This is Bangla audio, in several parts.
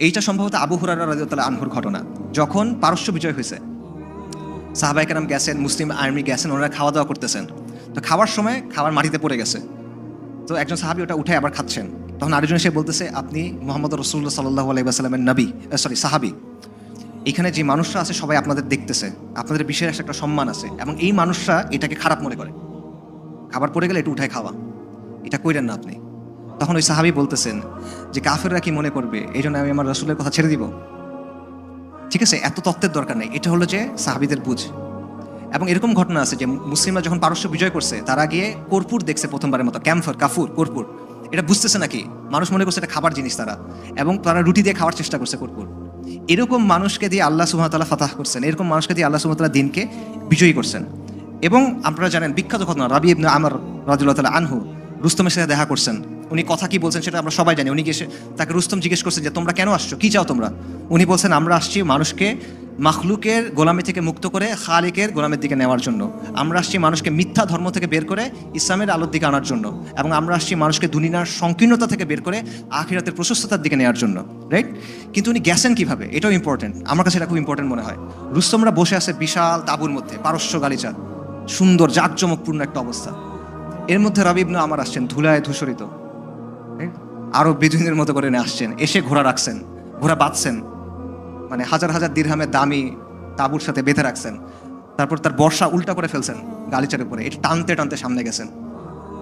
এইটা সম্ভবত আবু হুরারা রাজিউল্লাহ আনহুর ঘটনা। যখন পারস্য বিজয় হয়েছে সাহাবাইকারাম গেছেন, মুসলিম আর্মি গেছেন, ওনারা খাওয়া দাওয়া করতেছেন। তো খাওয়ার সময় খাবার মাটিতে পড়ে গেছে। তো একজন সাহাবি ওটা উঠে আবার খাচ্ছেন। তখন আরেকজন এসে বলতেছে, আপনি মোহাম্মদ রসুল্লাহ সাল্লাহ আলাইসাল্লামের নবী সরি সাহাবি। এখানে যে মানুষরা আছে সবাই আপনাদের দেখতেছে, আপনাদের বিশেষ একটা সম্মান আছে এবং এই মানুষরা এটাকে খারাপ মনে করে। খাবার পড়ে গেলে একটু উঠায় খাওয়া। এটা কইরেন না আপনি। তখন ওই সাহাবি বলতেছেন যে কাফেররা কি মনে করবে? এই জন্য আমি আমার রসুলের কথা ছেড়ে দিব। ঠিক আছে? এত তত্ত্বের দরকার নেই। এটা হলো যে সাহাবিদের বুঝ। এবং এরকম ঘটনা আছে যে মুসলিমরা যখন পারস্য বিজয় করছে, তারা গিয়ে কর্পূর দেখছে প্রথমবারের মতো। ক্যাম্ফর, কাফুর, কর্পূর। এটা বুঝতেছে নাকি? মানুষ মনে করছে এটা খাবার জিনিস তারা। এবং তারা রুটি দিয়ে খাওয়ার চেষ্টা করছে কর্পূর। এরকম মানুষকে দিয়ে আল্লাহ সুহামতাল্লাহ ফাতাহ করছেন। এরকম মানুষকে দিয়ে আল্লাহ সুহামতাল্লাহ দিনকে বিজয়ী করছেন। এবং আপনারা জানেন বিখ্যাত ঘটনা, রাবি ইবনে আমার রাজুল্লাহ তালা আনহু, রুস্তমের সাথে দেখা করছেন। উনি কথা কি বলছেন সেটা আমরা সবাই জানি। উনি গিয়ে তাকে রুস্তম জিজ্ঞেস করছেন যে, তোমরা কেন আসছো? কি চাও তোমরা? উনি বলছেন, আমরা আসছি মানুষকে মাখলুকের গোলামি থেকে মুক্ত করে খালিকের গোলামের দিকে নেওয়ার জন্য। আমরা আসছি মানুষকে মিথ্যা ধর্ম থেকে বের করে ইসলামের আলোর দিকে আনার জন্য এবং আমরা আসছি মানুষকে দুনিয়ার সংকীর্ণতা থেকে বের করে আখিরাতের প্রশস্ততার দিকে নেওয়ার জন্য। রাইট কিন্তু উনি গেছেন কীভাবে? এটাও ইম্পর্টেন্ট আমার কাছে এটা খুব ইম্পর্টেন্ট মনে হয়। রুস্তমরা বসে আছে বিশাল তাঁবুর মধ্যে, পারস্য গালিচা, সুন্দর, জাঁকজমকপূর্ণ একটা অবস্থা। এর মধ্যে রবিবনা আমার আসছেন ধুলায় ধূসরিত। Right? আরও বেদুইনের মতো করে নিয়ে আসছেন, এসে ঘোড়া রাখছেন, ঘোড়া বাঁধছেন। মানে হাজার হাজার দিরহামের দামি তাঁবুর সাথে বেঁধে রাখছেন। তারপর তার বর্ষা উল্টা করে ফেলছেন গালিচার উপরে। এটা টানতে টানতে সামনে গেছেন।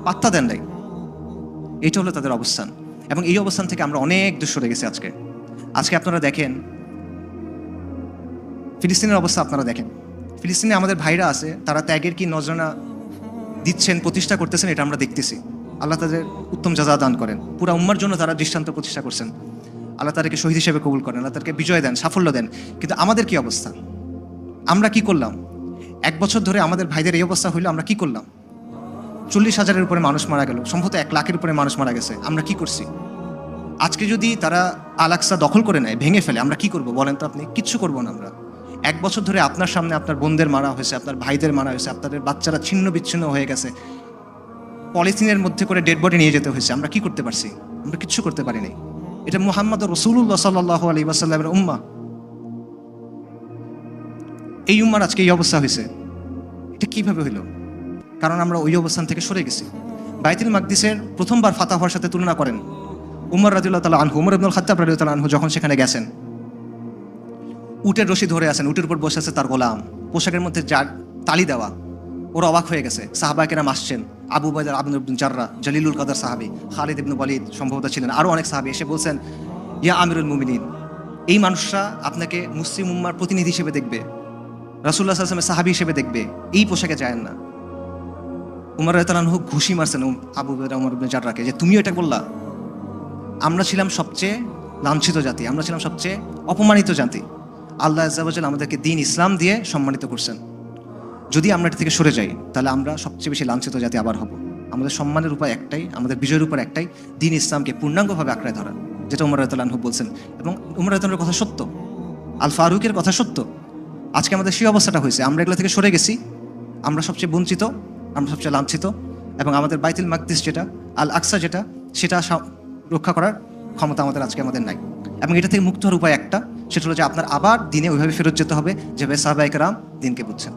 পাত্তা দেন নাই। এইটা হলো তাদের অবস্থান। এবং এই অবস্থান থেকে আমরা অনেক দূর সরে গেছি আজকে। আজকে আপনারা দেখেন, ফিলিস্তিনের অবস্থা আপনারা দেখেন। ফিলিস্তিনে আমাদের ভাইরা আছে, তারা ত্যাগের কি নজরানা দিচ্ছেন, প্রতিষ্ঠা করতেছেন, এটা আমরা দেখতেছি। আল্লাহ তাদের উত্তম যাজা দান করেন। পুরা উম্মার জন্য তারা দৃষ্টান্ত প্রতিষ্ঠা করছেন। আল্লাহ তাদেরকে শহীদ হিসেবে কবুল করেন, আল্লাহ তাদেরকে বিজয় দেন, সাফল্য দেন। কিন্তু আমাদের কি অবস্থা? আমরা কি করলাম? এক বছর ধরে আমাদের ভাইদের এই অবস্থা হইল, আমরা কি করলাম? চল্লিশ হাজারের উপরে মানুষ মারা গেল, সম্ভবত এক লাখের উপরে মানুষ মারা গেছে, আমরা কি করছি? আজকে যদি তারা আলাক্সা দখল করে নেয়, ভেঙে ফেলে, আমরা কি করব বলেন তো আপনি? কিচ্ছু করব না আমরা। এক বছর ধরে আপনার সামনে আপনার বোনদের মারা হয়েছে, আপনার ভাইদের মারা হয়েছে, আপনাদের বাচ্চারা ছিন্ন বিচ্ছিন্ন হয়ে গেছে। পলিথিনের মধ্যে করে ডেড বডি নিয়ে যেতে হয়েছে। আমরা কি করতে পারছি? আমরা কিচ্ছু করতে পারিনি। এটা মোহাম্মদ রসুল্লাহ সাল্লাহ আলী ওয়াসাল্লামের উম্মা। এই উম্মার আজকে এই অবস্থা হয়েছে। এটা কীভাবে হইল? কারণ আমরা ওই অবস্থান থেকে সরে গেছি। বাইতুল মাকদিসের প্রথমবার ফাতা হওয়ার সাথে তুলনা করেন। উমর রাজিউল্লাহ তালা আনহু, উমর ইবনুল খাত্তাব তালা আনহু যখন সেখানে গেছেন, উটের রশি ধরে আছেন, উটের উপর বসে আছে তার গোলাম। পোশাকের মধ্যে যা তালি দেওয়া। ওরা অবাক হয়ে গেছে। সাহাবাকেরাম আসছেন। আবু বাজার আবনুল জাররা, জলিলুল কাদার সাহাবি, খালিদ ইবনু ওয়ালিদ সম্ভবত ছিলেন। আরও অনেক সাহাবি এসে বলছেন, ইয়া আমিরুল মুমিনিন, এই মানুষরা আপনাকে মুসলিম উম্মার প্রতিনিধি হিসেবে দেখবে। রাসুল্লাহ আসলামের সাহাবি হিসেবে দেখবে। এই পোশাকে যায় না। উমর রায়তালানহু ঘুষি মারছেন আবু উমর জাররাকে যে, তুমিও এটা করলা? আমরা ছিলাম সবচেয়ে লাঞ্ছিত জাতি, আমরা ছিলাম সবচেয়ে অপমানিত জাতি। আল্লাহ আজ্জাবাজাল আমাদেরকে দিন ইসলাম দিয়ে সম্মানিত করছেন। যদি আমরা এটা থেকে সরে যাই, তাহলে আমরা সবচেয়ে বেশি লাঞ্ছিত জাতি আবার হব। আমাদের সম্মানের উপায় একটাই, আমাদের বিজয়ের উপর একটাই, দিন ইসলামকে পূর্ণাঙ্গভাবে আঁকড়ে ধরা, যেটা উমর রায়তালানহু বলছেন। এবং উমর রায়তালার কথা সত্য আল ফারুকের কথা সত্য। আজকে আমাদের সেই অবস্থাটা হয়েছে, আমরা এগুলো থেকে সরে গেছি, আমরা সবচেয়ে বঞ্চিত, আমরা সবচেয়ে লাঞ্ছিত, এবং আমাদের বাইতুল মাকদিস যেটা আল আকসা যেটা, সেটা রক্ষা করার ক্ষমতা আমাদের আজকে আমাদের নাই। এবং এটা থেকে মুক্ত হওয়ার উপায় একটা, সেটা হলো যে আপনার আবার দিনে ওইভাবে ফেরত যেতে হবে যেভাবে সাহবাইকরাম দিনকে বুঝছেন।